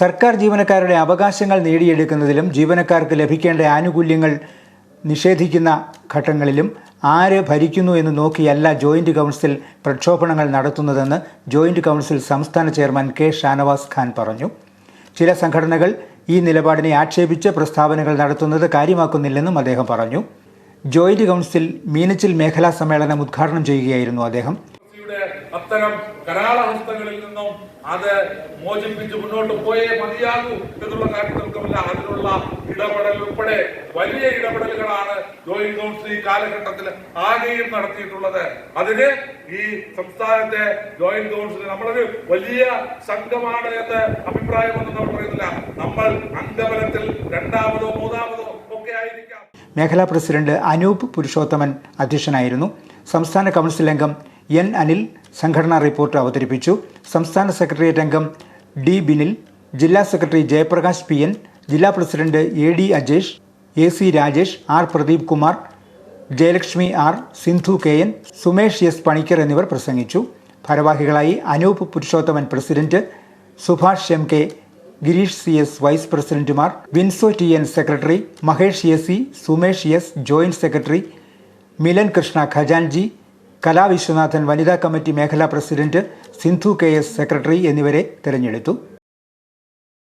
സർക്കാർ ജീവനക്കാരുടെ അവകാശങ്ങൾ നേടിയെടുക്കുന്നതിലും ജീവനക്കാർക്ക് ലഭിക്കേണ്ട ആനുകൂല്യങ്ങൾ നിഷേധിക്കുന്ന ഘട്ടങ്ങളിലും ആര് ഭരിക്കുന്നു എന്ന് നോക്കിയല്ല ജോയിന്റ് കൗൺസിൽ പ്രക്ഷോഭണങ്ങൾ നടത്തുന്നതെന്ന് ജോയിന്റ് കൗൺസിൽ സംസ്ഥാന ചെയർമാൻ കെ ഷാനവാസ് ഖാൻ പറഞ്ഞു. ചില സംഘടനകൾ ഈ നിലപാടിനെ ആക്ഷേപിച്ച് പ്രസ്താവനകൾ നടത്തുന്നത് കാര്യമാക്കുന്നില്ലെന്നും അദ്ദേഹം പറഞ്ഞു. ജോയിന്റ് കൗൺസിൽ മീനച്ചിൽ മേഖലാ സമ്മേളനം ഉദ്ഘാടനം ചെയ്യുകയായിരുന്നു അദ്ദേഹം. അത്തരം കരാളഹസ്തങ്ങളിൽ നിന്നും അത് മോചിപ്പിച്ച് മുന്നോട്ട് പോയേ മതിയാകൂ എന്നുള്ള കാര്യങ്ങൾക്കുമല്ല അതിനുള്ള ഇടപെടൽ ഉൾപ്പെടെ വലിയ ഇടപെടലുകളാണ് ജോയിന്റ് കൗൺസിൽ ഈ കാലഘട്ടത്തിൽ ആകെയും നടത്തിയിട്ടുള്ളത്. അതിന് ഈ സംസ്ഥാനത്തെ ജോയിന്റ് കൗൺസിൽ നമ്മളൊരു വലിയ സംഘമാണ് എന്ന് അഭിപ്രായമൊന്നും നമ്മൾ പറയുന്നില്ല. നമ്മൾ അംഗബലത്തിൽ രണ്ടാമതോ മൂന്നാമതോ ഒക്കെ ആയിരിക്കാം. മേഖലാ പ്രസിഡന്റ് അനൂപ് പുരുഷോത്തമൻ അധ്യക്ഷനായിരുന്നു. സംസ്ഥാന കൗൺസിൽ അംഗം എൻ അനിൽ സംഘടനാ റിപ്പോർട്ട് അവതരിപ്പിച്ചു. സംസ്ഥാന സെക്രട്ടേറിയറ്റ് അംഗം ഡി ബിനിൽ ജില്ലാ സെക്രട്ടറി ജയപ്രകാശ് പി എൻ ജില്ലാ president A D Ajesh A C Rajesh R Pradeep Kumar Jayalakshmi R Sindhu K N Sumesh S Panicker എന്നിവർ പ്രസംഗിച്ചു. ഭാരവാഹികളായി Anoop Purushothaman president Subhash M K Gireesh C S vice പ്രസിഡന്റുമാർ Vinso T N secretary Mahesh A C Sumesh S joint secretary Milan Krishna ഖജാൻജി Kala Viswanathan വനിതാ committee മേഖലാ president Sindhu K S secretary എന്നിവരെ തെരഞ്ഞെടുത്തു.